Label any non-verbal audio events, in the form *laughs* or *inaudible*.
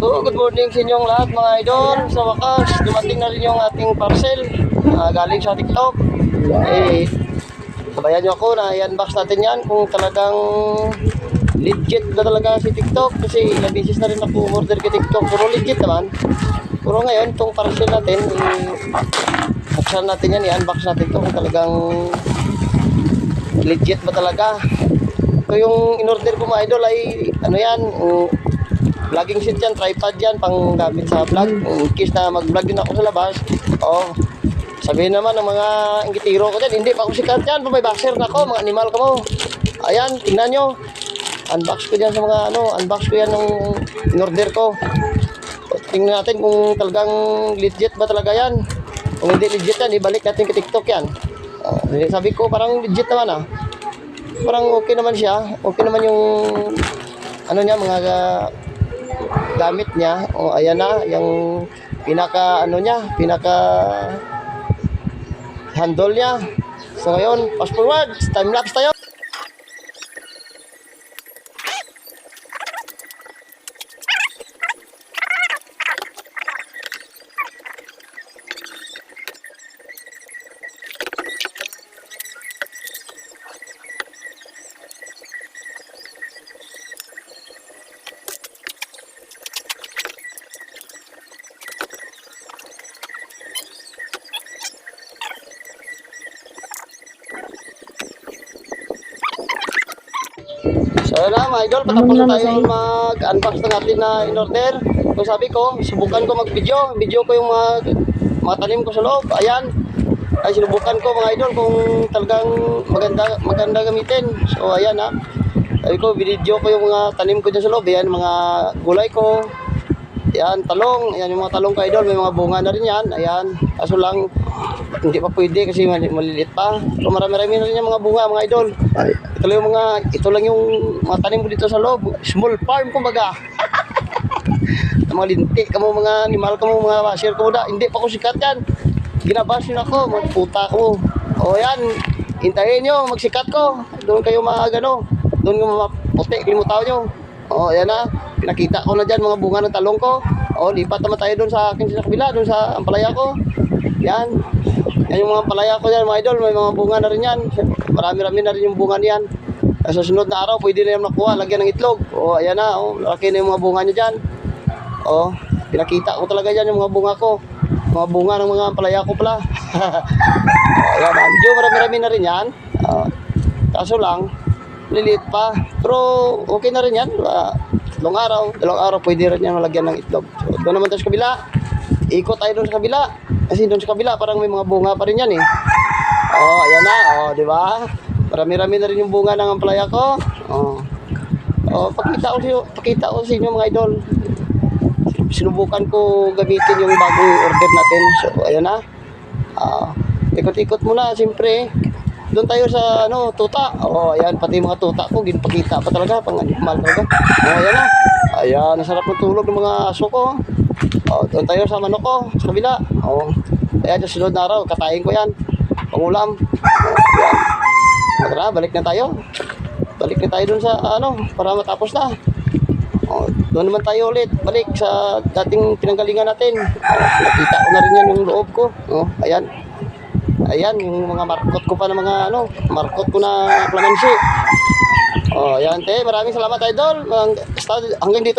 So, good morning sa inyong lahat mga idol. Sa wakas, dumating na rin yung ating parcel ah, galing sa TikTok. Eh, sabayan nyo ako na i-unbox natin yan kung talagang legit na talaga si TikTok kasi ilang beses na rin ako order kay TikTok pero legit naman. Pero ngayon, itong parcel natin, eh, buksan natin yan, i-unbox natin ito kung talagang legit ba talaga. Ito yung in-order ko mga idol ay ano yan, vlogging set yan, tripod yan, pang gamit sa vlog. In case na mag-vlog din ako sa labas, oh, sabihin naman ng mga ingitiro ko dyan, hindi pa ako sikat yan, may boxer na ako, mga animal ka mo. Ayan, tingnan nyo. Unbox ko dyan sa mga ano, unbox ko yan nung in-order ko. Tingnan natin kung talagang legit ba talaga yan. Kung hindi legit yan, ibalik natin kay TikTok yan. Oh, sabi ko, parang legit naman ah. Parang okay naman siya. Okay naman yung ano niya, mga gamit niya. O ayan na, yung pinaka ano niya, pinaka handle niya. So ngayon, fast forward, time lapse tayo. Na mga idol, patapos na tayo mag-unbox na natin na in-order. So sabi ko, subukan ko mag-video. Video ko yung mga, mga tanim ko sa loob. Ayan. Ay sinubukan ko mga idol kung talagang maganda maganda gamitin. So ayan ha. Sabi ko, video ko yung mga tanim ko dyan sa loob. Ayan, mga gulay ko. Ayan, talong. Ayan, yung mga talong ko idol. May mga bunga na rin yan. Ayan. Kaso lang, hindi pa pwede kasi mali- maliliit pa. So marami-rami na rin yung mga bunga mga idol. Ay, Ito lang yung mga, ito lang yung mga tanim ko dito sa loob. Small farm, kumbaga. *laughs* Ang mga linti, kamo mga animal, kamo mga basher ko na. Hindi pa ko sikat yan. Ginabasin ako, mga puta ko. O yan, hintayin nyo, magsikat ko. Doon kayo mga gano. Doon yung mga puti, klimutaw nyo. O yan na, pinakita ko na dyan mga bunga ng talong ko. O lipat naman tayo doon sa akin sa kabila, doon sa ampalaya ko. Yan. Yan yung mga palaya ko yan, mga idol. May mga bunga na rin yan. Marami-rami na rin yung bunga niyan. Sa susunod na araw, pwede na yung nakuha, lagyan ng itlog. O, ayan na, o, laki na yung mga bunga niya dyan. O, pinakita ko talaga dyan yung mga bunga ko. Mga bunga ng mga palaya ko pala. *laughs* ayan medyo marami-rami na rin yan. O, kaso lang, liliit pa. Pero, okay na rin yan. Uh, dalawang araw, dalawang araw, pwede rin yan malagyan ng itlog. So, doon naman tayo sa kabila. Ikot tayo doon sa kabila. Kasi doon sa kabila, parang may mga bunga pa rin yan eh. Oh, ayan na. Oh, di ba? Marami-rami na rin yung bunga ng ampalaya ko. Oh. Oh, pakita ko sa pakita ko sa inyo mga idol. Sinubukan ko gamitin yung bagong order natin. So, ayan na. Ah, ikot-ikot muna, siyempre. Doon tayo sa ano, tuta. Oh, ayan, pati mga tuta ko, ginpakita pa talaga, pang animal talaga. Oh, ayan na. Ayan, nasarap ng tulog ng mga aso ko. Oh, doon tayo sa manok ko, sa kabila. Oh, ayan, sa sunod na araw, katayin ko yan. Pangulam. Oh, ayan. Tara, balik na tayo. Balik na tayo dun sa ano, para matapos na. Oh, doon naman tayo ulit. Balik sa dating pinanggalingan natin. Oh, nakita ko na rin yan yung loob ko. Oh, ayan. Ayan, yung mga markot ko pa ng mga ano, markot ko na klamansi. Oh, ayan te, maraming salamat idol. Hanggang dito